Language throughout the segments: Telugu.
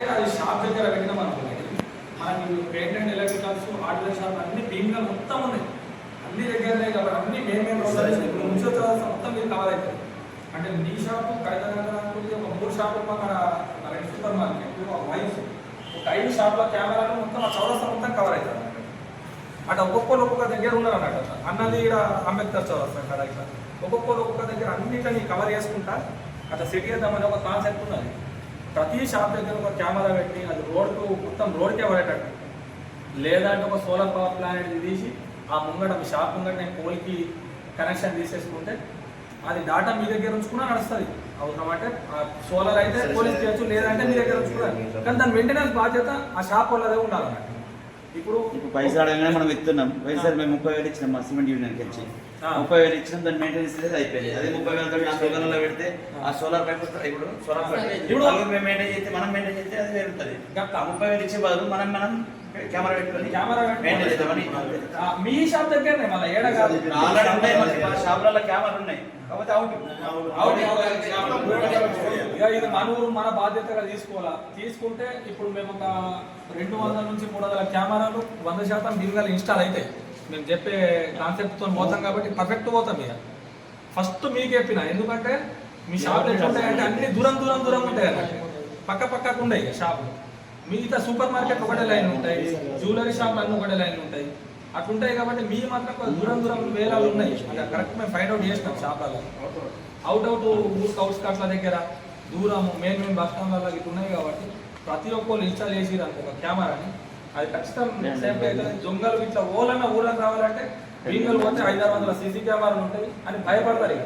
అది షాప్ దగ్గర వెళ్దాం మనకి paint and electricals hardware shop అన్ని భీమ్గా మొత్తం ఉన్నాయి అన్ని దగ్గరనే కాబట్టి అన్ని మేమే మెయిన్ రోడ్లు ఇప్పుడు మొత్తం మీరు కవర్ అవుతుంది అంటే నీ షాపు కైతనగరానికి ఒక మూడు షాపులు అక్కడ ఒక రెండు సూపర్ మార్కెట్ ఒక వైఫ్ ఒక ఐదు షాప్లో కెమెరాలు మొత్తం ఆ చౌరస్తా మొత్తం కవర్ అవుతుంది అన్నమాట. అటు ఒక్కొక్కరు ఒక్కొక్క దగ్గర ఉన్నారు అన్నట్టు అన్నది ఇక్కడ అంబేద్కర్ చౌరస్తా కదా ఇట్లా ఒక్కొక్కరు ఒక్కొక్క దగ్గర అన్నిటిని కవర్ చేసుకుంటా అట్లా సిటీ చేద్దామని ఒక కాన్సెప్ట్ ఉన్నది ప్రతి షాప్ దగ్గర ఒక కెమెరా పెట్టి అది రోడ్కు మొత్తం రోడ్కే పడేటట్టు. లేదంటే ఒక సోలార్ పవర్ ప్లాంట్ తీసి ఆ ముంగట మీ షాప్ ముంగట నేను పోల్కి కనెక్షన్ తీసేసుకుంటే అది డాటా మీ దగ్గర ఉంచుకున్నా నడుస్తుంది. అవసరం అంటే సోలార్ అయితే పోలీస్ చేయొచ్చు లేదంటే మీ దగ్గర ఉంచుకోవాలి. కానీ దాని మెయింటెనెన్స్ బాధ్యత ఆ షాప్ వాళ్ళదే ఉండాలన్నట్టు. ఇప్పుడు ఇప్పుడు పైసలు అడగానే మనం ఇస్తున్నాం పైసలు మేము ముప్పై వేలు ఇచ్చినాం మా సిమెంట్ యూనియన్కి వచ్చి. ముప్పై వేలు ఇచ్చినాం దాని మెయింటెనెన్స్ అనేది అయిపోయింది. అదే ముప్పై వేలతో ఆ సోలార్లో పెడితే ఆ సోలార్ పైప్ ఇప్పుడు? సోలార్ పైప్ ఇప్పుడు- మేము మెయింటైన్ చేస్తే మనం మెయింటైన్ చేస్తే అది ఆ ముప్పై వేలు ఇచ్చే బదులు మనం మనం కెమెరా పెట్టుకొని కెమెరా మీ షాప్ దగ్గరనే మళ్ళీ ఏడ కాదు. ఆల్రెడీ ఉన్నాయి మన మన షాపులలో కెమెరాలు ఉన్నాయి. కాకపోతే అవుట్. అవును, ఇక ఇది మన ఊరు మన బాధ్యతగా తీసుకోవాలా? తీసుకుంటే ఇప్పుడు మేము ఒక రెండు వందల నుంచి మూడు వందల కెమెరాలు వంద శాతం దీనివల్ల ఇన్స్టాల్ అవుతాయి మేము చెప్పే కాన్సెప్ట్తో పోతాం కాబట్టి పర్ఫెక్ట్ పోతాం ఇక. ఫస్ట్ మీకు చెప్పిన ఎందుకంటే మీ షాప్ ఎట్లుంటాయంటే అన్ని దూరం దూరం దూరం ఉంటాయి అన్నట్టు పక్క పక్కకు ఇక షాపులు. మిగతా సూపర్ మార్కెట్ ఒకటే లైన్ ఉంటాయి జ్యువెలరీ షాప్ అన్ని ఒకటే లైన్ ఉంటాయి. అట్లుంటాయి కాబట్టి మీ మాత్రం దూరం దూరం వేలాలు ఉన్నాయి. కరెక్ట్ మేము ఫైండ్ అవుట్ చేసినాం షాప్లలో. అవుట్ అవుట్ ఊరికి అవుట్స్కట్ల దగ్గర దూరము మెయిన్ మెయిన్ బస్ స్టాండ్లలో ఇట్లా ఉన్నాయి కాబట్టి ప్రతి ఒక్కరు ఇన్స్టాల్ చేసి ఒక కెమెరాని అది ఖచ్చితంగా సేఫ్ అవుతుంది. దొంగలు ఇట్లా ఓలన్న ఊళ్ళకి రావాలంటే వీళ్ళు పోతే ఐదారు వందల సీసీ కెమెరాలు ఉంటాయి అని భయపడతారు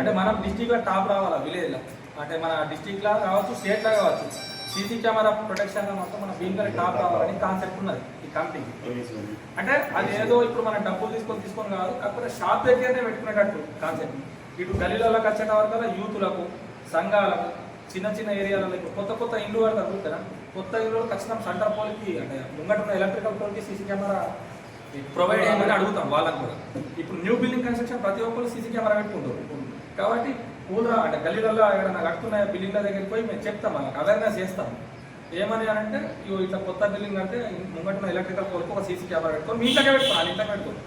అంటే మనం డిస్టిక్లో టాప్ రావాలా విలేజ్లో? అంటే మన డిస్టిక్ లా కావచ్చు స్టేట్ లా కావచ్చు. సీసీ కెమెరా ప్రొటెక్షన్ మొత్తం మన భీమకల్ టాప్ రావాలని కాన్సెప్ట్ ఉన్నది ఈ కంపెనీ అంటే అది ఏదో ఇప్పుడు మనం డబ్బులు తీసుకొని తీసుకొని కాదు కాకపోతే షాప్ దగ్గరనే పెట్టుకునేటట్టు కాన్సెప్ట్ ఇటు గలీలలోకి వచ్చేట వరకు యూతులకు సంఘాలకు చిన్న చిన్న ఏరియాలలో ఇప్పుడు కొత్త కొత్త ఇండ్లు కడతారు కదా కొత్త ఇండ్లు ఖచ్చితంగా సెంటర్ పోల్కి అంటే ముంగట ఉన్న ఎలక్ట్రికల్ పోల్కి సీసీ కెమెరా ప్రొవైడ్ చేయమని అడుగుతాం వాళ్ళకు కూడా. ఇప్పుడు న్యూ బిల్డింగ్ కన్స్ట్రక్షన్ ప్రతి ఒక్కరు సీసీ కెమెరా పెట్టుకుంటారు. కాబట్టి ఊళ్ళో అంటే గల్లీలలో ఎక్కడైనా కడుతున్న బిల్డింగ్ల దగ్గరికి పోయి మేము చెప్తాం వాళ్ళకి అవేర్నెస్ చేస్తాం ఏమని అంటే ఇగో ఇట్లా కొత్త బిల్డింగ్ అంటే ముంగట ఎలక్ట్రికల్ పోల్కి ఒక సీసీ కెమెరా పెట్టుకొని మీ ఇంట్లోనే పెట్టుకోవాలి ఇంట్లో పెట్టుకోవాలి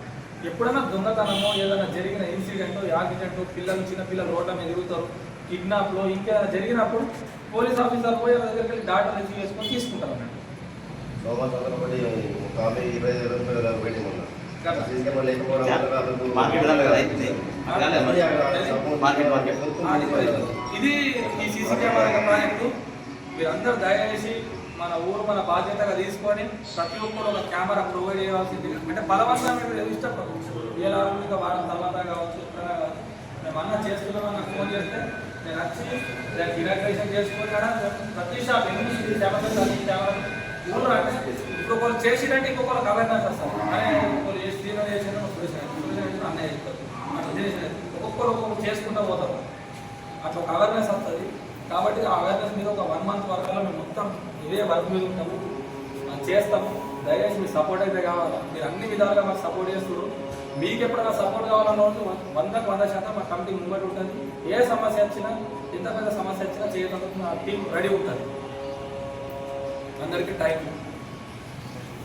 ఎప్పుడైనా దొంగతనమో ఏదైనా జరిగిన ఇన్సిడెంట్ యాక్సిడెంట్ పిల్లలు చిన్న పిల్లలు రోడ్ల మీద తిరుగుతారు కిడ్నాప్లో ఇంకేదైనా జరిగినప్పుడు పోలీస్ ఆఫీసర్ పోయి వాళ్ళ దగ్గరికి వెళ్ళి డాటా రిసీవ్ చేసుకొని తీసుకుంటారు అన్నట్టు ఇరవై చంద్రపడి ఒక ఆమె ఇరవై ఇరవై ఇది ఈ సీసీ కెమెరా ప్రాజెక్టు మీరందరూ దయచేసి మన ఊరు మన బాధ్యతగా తీసుకొని ప్రతి ఒక్కరు ఒక కెమెరా ప్రొవైడ్ చేయాల్సింది. అంటే బలవంతంగా మీరు ఇష్టపడదు వేల వారం తర్వాత కావచ్చు ఎక్కడ కావచ్చు. మేము అన్న చేస్తున్నాం నాకు ఫోన్ చేస్తే నేను వచ్చి దానికి ఇరాగ్రేషన్ చేసుకుని ప్రతి షాప్ ఎన్ని కెమెరా కెమెరా ఊళ్ళో అంటే ఇంకొకరు చేసినట్టు చేసిరంటే ఇంకొకరు అవేర్నెస్ వస్తారు అనే ఒకరు చేసి చేసినా చేసిన అన్నయ్య చెప్తారు అట్లా చేసిన ఒక్కొక్కరు ఒక్కొక్కరు చేసుకుంటూ పోతారు. అట్లా ఒక అవేర్నెస్ వస్తుంది. కాబట్టి ఆ అవేర్నెస్ మీద ఒక వన్ మంత్ వరకు మేము మొత్తం ఇదే వర్క్ మీద ఉంటాము. మనం చేస్తాము దయచేసి మీ సపోర్ట్ అయితే కావాలి? మీరు అన్ని విధాలుగా మాకు సపోర్ట్ చేస్తారు మీకు ఎప్పుడైనా సపోర్ట్ కావాలన్నా వందకు వంద శాతం మా కమిటీ ముంబడి ఉంటుంది. ఏ సమస్య వచ్చినా ఎంత పెద్ద సమస్య వచ్చినా చేయడానికి మా టీం రెడీ ఉంటుంది. అందరికీ టైం